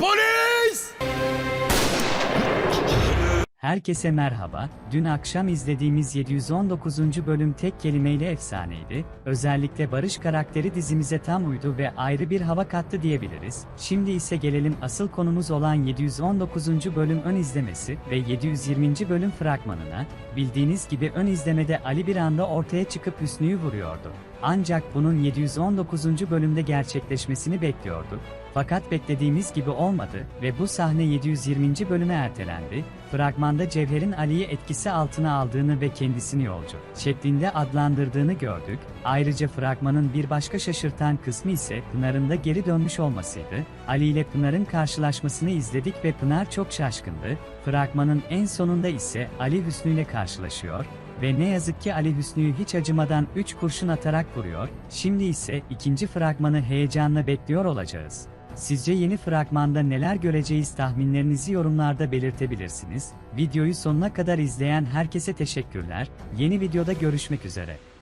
polis! Herkese merhaba. Dün akşam izlediğimiz 719. bölüm tek kelimeyle efsaneydi. Özellikle Barış karakteri dizimize tam uydu ve ayrı bir hava kattı diyebiliriz. Şimdi ise gelelim asıl konumuz olan 719. bölüm ön izlemesi ve 720. bölüm fragmanına. Bildiğiniz gibi ön izlemede Ali bir anda ortaya çıkıp Hüsnü'yü vuruyordu. Ancak bunun 719. bölümde gerçekleşmesini bekliyorduk. Fakat beklediğimiz gibi olmadı ve bu sahne 720. bölüme ertelendi. Fragmanda Cevher'in Ali'yi etkisi altına aldığını ve kendisini yolcu şeklinde adlandırdığını gördük. Ayrıca fragmanın bir başka şaşırtan kısmı ise Pınar'ın da geri dönmüş olmasıydı. Ali ile Pınar'ın karşılaşmasını izledik ve Pınar çok şaşkındı. Fragmanın en sonunda ise Ali Hüsnü ile karşılaşıyor ve ne yazık ki Ali Hüsnü'yü hiç acımadan 3 kurşun atarak vuruyor. Şimdi ise ikinci fragmanı heyecanla bekliyor olacağız. Sizce yeni fragmanda neler göreceğiz tahminlerinizi yorumlarda belirtebilirsiniz. Videoyu sonuna kadar izleyen herkese teşekkürler. Yeni videoda görüşmek üzere.